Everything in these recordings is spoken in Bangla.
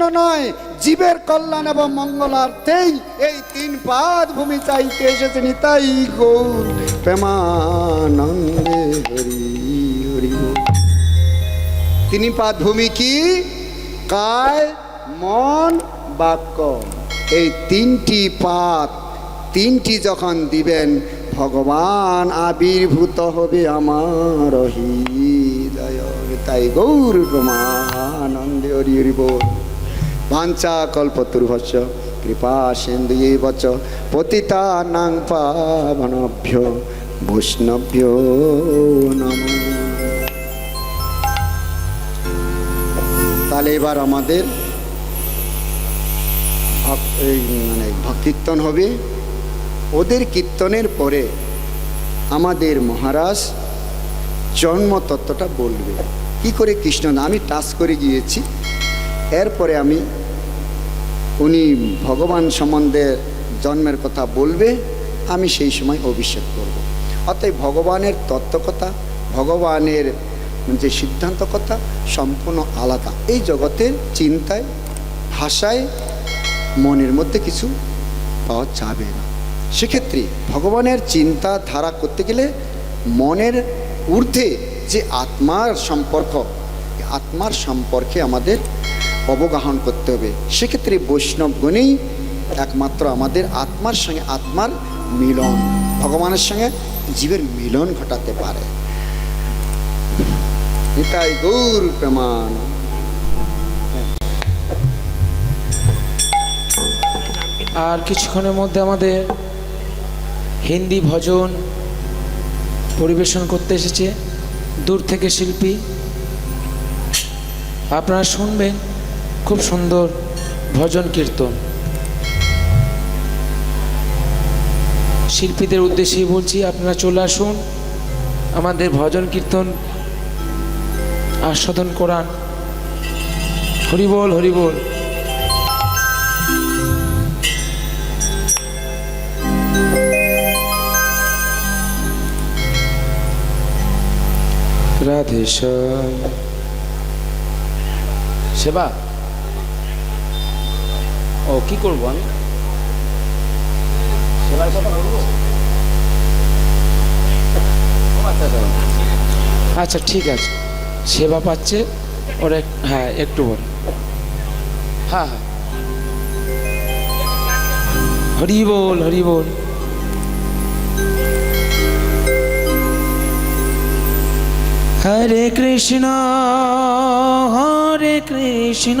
জন্য নয়, জীবের কল্যাণ এবং মঙ্গলার্থেই এই তিন পাদ ভূমি চাইতে এসেছেন তাই গৌর। প্রেমানন্দে হরি হরি। তিনি পাদ ভূমি কি? কায়, মন, বাক্য। এই তিনটি পাত তিনটি যখন দিবেন, ভগবান আবির্ভূত হবে আমার হৃদয়। তাই গৌর ব্রহ্মানন্দে হরি হরি বল বাঞ্চা কল্পতুর্ভস্য কৃপা সিন্ধু বচ পতিতা নাং পাবনভ্য বৈষ্ণভ্য নম তাহলে এবার আমাদের মানে ভক্তির্তন হবে। ওদের কীর্তনের পরে আমাদের মহারাজ জন্ম তত্ত্বটা বলবে। কি করে কৃষ্ণ আমি টাচ করে গিয়েছি। এরপরে আমি, উনি ভগবান সম্বন্ধে জন্মের কথা বলবে, আমি সেই সময় অভিষেক করব। অতএব ভগবানের তত্ত্বকথা, ভগবানের যে সিদ্ধান্ত কথা সম্পূর্ণ আলাদা। এই জগতের চিন্তায়, ভাষায়, মনের মধ্যে কিছু পাওয়া যাবে না। সেক্ষেত্রে ভগবানের চিন্তা ধারা করতে গেলে মনের ঊর্ধ্বে যে আত্মার সম্পর্ক আত্মার সম্পর্কে আমাদের অবগাহন করতে হবে। সেক্ষেত্রে বৈষ্ণবগণেই একমাত্র আমাদের আত্মার সঙ্গে আত্মার মিলন, ভগবানের সঙ্গে জীবের মিলন ঘটাতে পারে। নিতাই গৌর প্রমাণ। আর কিছুক্ষণের মধ্যে আমাদের হিন্দি ভজন পরিবেশন করতে এসেছে দূর থেকে শিল্পী। আপনারা শুনবেন। খুব সুন্দর ভজন কীর্তন। শিল্পীদের উদ্দেশ্যেই বলছি, আপনারা চলে আসুন, আমাদের ভজন কীর্তন আস্বাদন করান। হরিবোল হরিবোল রাধেশ সেবা। ও কি করব আমি? আচ্ছা, ঠিক আছে। সেবা পাচ্ছে ওরা হ্যাঁ একটু বল। হ্যাঁ হ্যাঁ। হরি বল হরি বল। হরে কৃষ্ণ হরে কৃষ্ণ।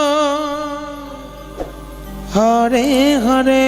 হরে হরে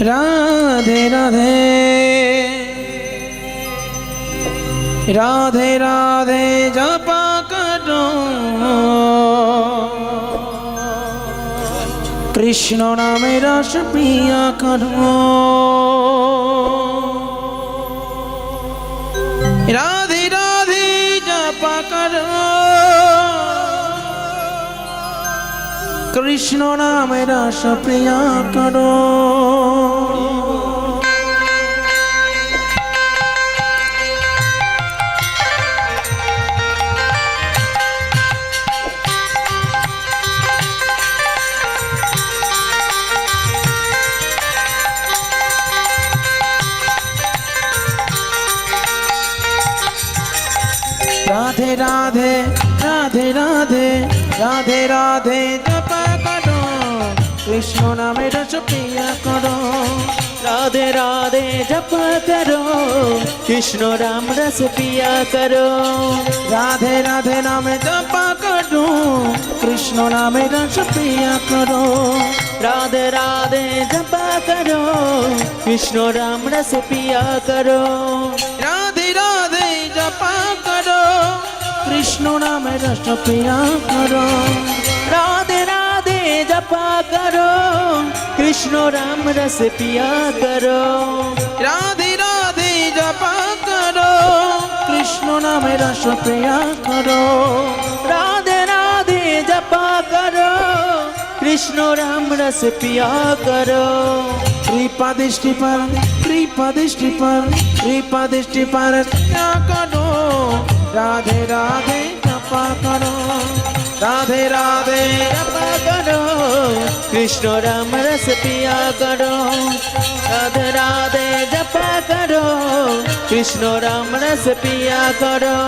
রাধে রাধে। রাধে রাধে জপা করো। কৃষ্ণ নামে রস প্রিয়া করো। কৃষ্ণ নামের আশা প্রিয়া করো। রাধে রাধে রাধে রাধে, জপ করো। কৃষ্ণ নামে রস প্রিয়া করো। রাধে রাধে, জপ করো। কৃষ্ণ রাম রস পিয়া করো। রাধে রাধে নামে জপ করো। কৃষ্ণ নামে রস পিয়া করো। রাধে রাধে, জপ করো। কৃষ্ণ রাম রস পিয়া করো। কৃষ্ণ নামে রস প্রিয়া করো রাধে রাধে জপা করো কৃষ্ণ রাম রস পিয়া করো রাধে রাধে জপা করো কৃষ্ণ নামে রস প্রিয়া করো রাধে রাধে জপা করো কৃষ্ণ রাম রস পিয়া করো কৃপা দৃষ্টি পার কৃপা দৃষ্টি পার কৃপা দৃষ্টি পার राधे राधे जपा करो। राधे राधे जपा करो। कृष्ण राम रस पिया करो। राधे राधे जपा करो। कृष्ण राम रस पिया करो।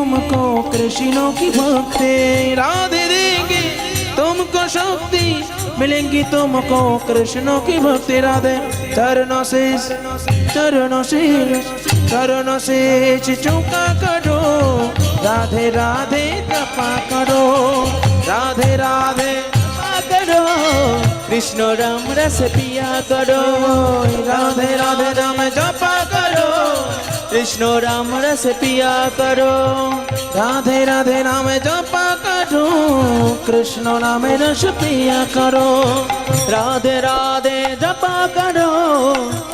तुमको कृष्णों की भक्ति राधे देंगे। तुमको शक्ति मिलेंगी, तुमको कृष्णों की भक्ति राधे। चरणों से चरणों से चरणों से चौका करो। राधे राधे तपा करो। राधे राधे करो कृष्ण राम रस पिया करो। राधे राधे, राम जपा करो। কৃষ্ণ রাম রস পিয়া করো। রাধে রাধে নাম জপা করো কৃষ্ণ নামে রস পিয়া করো। রাধে রাধে জপা করো।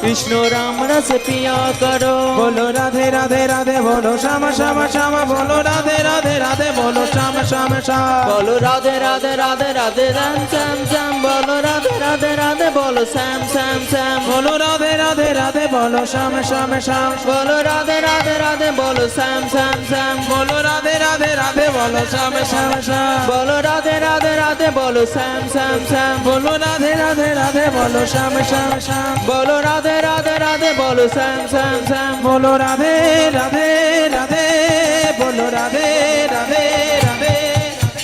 কৃষ্ণ রাম রস পিয়া করো। বলো রাধে রাধে রাধে বলো শ্যাম শ্যাম শ্যাম বলো রাধে রাধে রাধে বলো শ্যাম শ্যাম শ্যাম। বলো রাধে রাধে রাধে রাধে রাম শ্যাম শ্যাম বলো রাধে রাধে রাধে বলো শ্যাম শ্যাম শ্যাম বলো রাধে রাধে রাধে বলো শ্যাম শ্যাম শ্যাম বলো রাধে রাধে রাধে বলো শ্যাম শ্যাম শ্যাম বলো রাধে রাধে রাধে বলো শ্যাম শ্যাম শ্যাম বলো রাধে রাধে রাধে বলো শ্যাম শ্যাম শ্যাম বলো রাধে রাধে রাধে বলো শ্যাম শ্যাম শ্যাম বলো রাধে রাধে রাধে বলো শ্যাম শ্যাম শ্যাম বলো রাধে রাধে রাধে বলো রাধে রাধে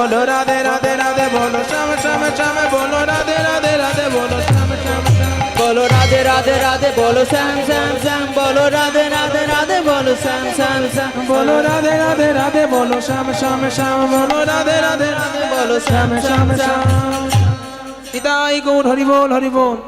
বলো রাধে রাধে রাধে বলো শ্যাম শ্যাম শ্যাম বলো রাধে রাধে রাধে বলো শ্যাম শ্যাম বলো রাধে রাধে রাধে বলো শ্যাম শ্যাম শ্যাম বলো রাধে রাধে রাধে বলো শ্যাম শ্যাম শ্যাম বলো রাধে রাধে রাধে বলো শ্যাম শ্যাম শ্যাম বলো রাধে রাধে রাধে বলো শ্যাম শ্যাম শ্যাম পিতাই গৌর হরি বল হরি বল